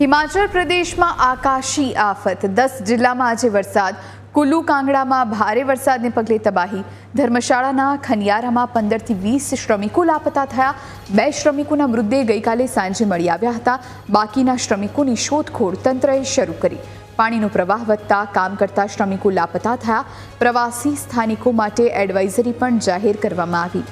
હિમાચલ પ્રદેશમાં આકાશી આફત. દસ જિલ્લામાં આજે વરસાદ. કુલ્લુ કાંગડામાં ભારે વરસાદને પગલે તબાહી. ધર્મશાળાના ખનિયારામાં પંદરથી વીસ શ્રમિકો લાપતા થયા. બે શ્રમિકોના મૃતદેહ ગઈકાલે સાંજે મળી આવ્યા હતા. બાકીના શ્રમિકોની શોધખોળ તંત્રએ શરૂ કરી. પાણીનો પ્રવાહ વધતા કામ કરતા શ્રમિકો લાપતા થયા. પ્રવાસી સ્થાનિકો માટે એડવાઇઝરી પણ જાહેર કરવામાં આવી.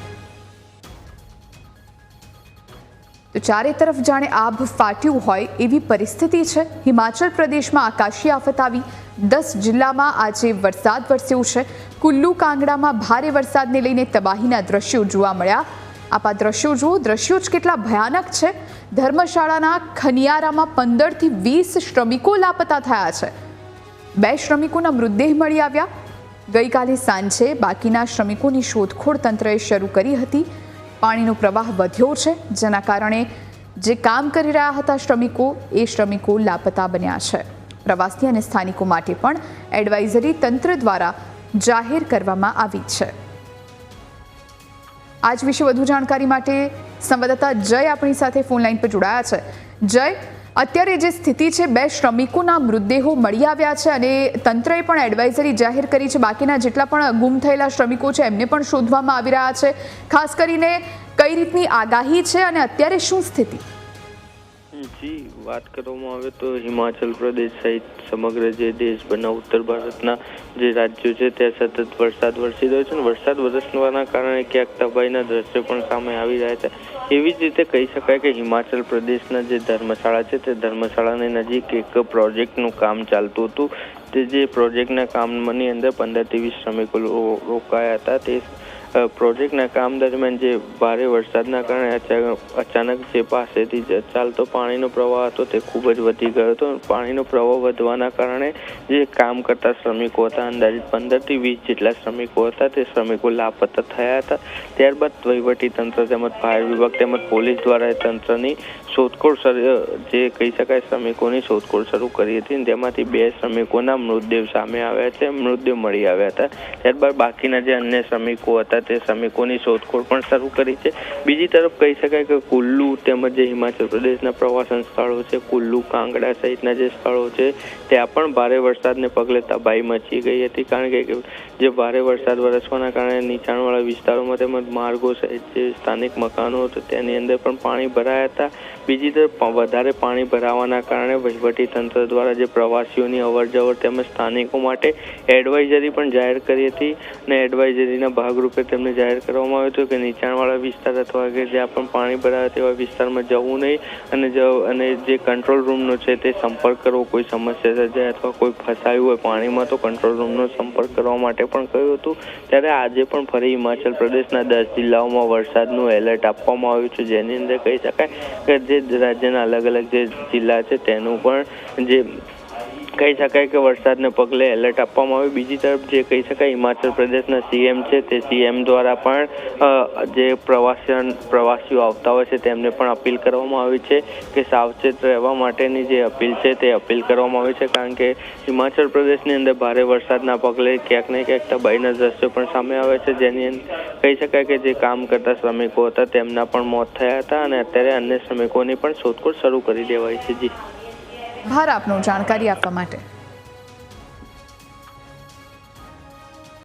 તો ચારે તરફ જાણે આભ ફાટ્યું હોય એવી પરિસ્થિતિ છે. હિમાચલ પ્રદેશમાં આકાશી આફત આવી. દસ જિલ્લામાં આજે વરસાદ વરસ્યો છે. કુલ્લુ કાંગડામાં ભારે વરસાદને લઈને તબાહીના દ્રશ્યો જોવા મળ્યા. આપા દ્રશ્યો જુઓ. દ્રશ્યો જ કેટલા ભયાનક છે. ધર્મશાળાના ખનિયારામાં પંદરથી વીસ શ્રમિકો લાપતા થયા છે. બે શ્રમિકોના મૃતદેહ મળી આવ્યા. ગઈકાલે સાંજે બાકીના શ્રમિકોની શોધખોળ તંત્રએ શરૂ કરી હતી. પાણીનો પ્રવાહ વધ્યો છે, જેના કારણે જે કામ કરી રહ્યા હતા શ્રમિકો, એ શ્રમિકો લાપતા બન્યા છે. પ્રવાસી અને સ્થાનિકો માટે પણ એડવાઇઝરી તંત્ર દ્વારા જાહેર કરવામાં આવી છે. આજ વિશે વધુ જાણકારી માટે સંવાદદાતા જય આપણી સાથે ફોન લાઈન પર જોડાયા છે. જય અત્યારે જે સ્થિતિ છે, બે શ્રમિકોના મૃતદેહો મળી આવ્યા છે અને તંત્રએ પણ એડવાઇઝરી જાહેર કરી છે. બાકીના જેટલા પણ ગુમ થયેલા શ્રમિકો છે, એમને પણ શોધવામાં આવી રહ્યા છે. ખાસ કરીને કઈ રીતની આગાહી છે અને અત્યારે શું સ્થિતિ? જી વાત કરવામાં આવે તો હિમાચલ પ્રદેશ સહિત સમગ્ર જે દેશભરના ઉત્તર ભારતના જે રાજ્યો છે, ત્યાં સતત વરસાદ વરસી રહ્યો છે અને વરસાદ વરસવાના કારણે ક્યાંક તબાહીના દ્રશ્યો પણ સામે આવી રહ્યા છે. એવી જ રીતે કહી શકાય કે હિમાચલ પ્રદેશના જે ધર્મશાળા છે, તે ધર્મશાળાની નજીક એક પ્રોજેક્ટનું કામ ચાલતું હતું. તે જે પ્રોજેક્ટના કામની અંદર પંદરથી વીસ શ્રમિકો રોકાયા હતા. તે પ્રોજેક્ટના કામ દરમિયાન જે ભારે વરસાદના કારણે અચાનક જે પાસેથી ચાલતો પાણીનો પ્રવાહ હતો તે ખૂબ જ વધી ગયો હતો. પાણીનો પ્રવાહ વધવાના કારણે જે કામ કરતા શ્રમિકો હતા, અંદાજિત પંદરથી વીસ જેટલા શ્રમિકો હતા, તે શ્રમિકો લાપતા થયા હતા. ત્યારબાદ વહીવટી તંત્ર તેમજ ફાયર વિભાગ તેમજ પોલીસ દ્વારા તંત્રની શોધખોળ જે કહી શકાય શ્રમિકોની શોધખોળ શરૂ કરી હતી તેમાંથી બે શ્રમિકોના મૃતદેહ સામે આવ્યા છે, મૃતદેહ મળી આવ્યા હતા. ત્યારબાદ બાકીના જે અન્ય શ્રમિકો હતા તે શ્રમિકોની શોધખોળ પણ શરૂ કરી છે. બીજી તરફ કહી શકાય કે કુલ્લુ તેમજ જે હિમાચલ પ્રદેશના પ્રવાસન સ્થળો છે, કુલ્લુ કાંગડા સહિતના જે સ્થળો છે, ત્યાં પણ ભારે વરસાદને પગલે તબાહી મચી ગઈ હતી. કારણ કે જે ભારે વરસાદ વરસવાના કારણે નીચાણવાળા વિસ્તારોમાં તેમજ માર્ગો સહિત જે સ્થાનિક મકાનો હતા, તેની અંદર પણ પાણી ભરાયા હતા. બીજી તરફ વધારે પાણી ભરાવાના કારણે વહીવટી તંત્ર દ્વારા જે પ્રવાસીઓની અવરજવર તેમજ સ્થાનિકો માટે એડવાઇઝરી પણ જાહેર કરી હતી અને એડવાઇઝરીના ભાગરૂપે તેમને જાહેર કરવામાં આવ્યું હતું કે નીચાણવાળા વિસ્તાર અથવા કે જ્યાં પણ પાણી ભરાય તેવા વિસ્તારમાં જવું નહીં અને જ- અને જે કંટ્રોલ રૂમનો છે તે સંપર્ક કરવો કોઈ સમસ્યા સર્જાય અથવા કોઈ ફસાયું હોય પાણીમાં, તો કંટ્રોલ રૂમનો સંપર્ક કરવા માટે પણ કહ્યું હતું. ત્યારે આજે પણ ફરી હિમાચલ પ્રદેશના દસ જિલ્લાઓમાં વરસાદનું એલર્ટ આપવામાં આવ્યું છે. જેની અંદર કહી શકાય કે જે રાજ્યના અલગ અલગ જે જિલ્લા છે તેનું પણ જે કહી શકાય કે વરસાદને પગલે એલર્ટ આપવામાં આવ્યું બીજી તરફ જે કહી શકાય, હિમાચલ પ્રદેશના સીએમ છે તે સીએમ દ્વારા પણ જે પ્રવાસન, પ્રવાસીઓ આવતા હોય છે તેમને પણ અપીલ કરવામાં આવી છે કે સાવચેત રહેવા માટેની જે અપીલ છે તે અપીલ કરવામાં આવી છે. કારણ કે હિમાચલ પ્રદેશની અંદર ભારે વરસાદના પગલે ક્યાંક ને ક્યાંક તબાહીના દ્રશ્યો પણ સામે આવે છે. જેની કહી શકાય કે જે કામ કરતા શ્રમિકો હતા તેમના પણ મોત થયા હતા અને અત્યારે અન્ય શ્રમિકોની પણ શોધખોળ શરૂ કરી દેવાઈ છે. જી. ભાર આપનો જાણકારી આપવા માટે.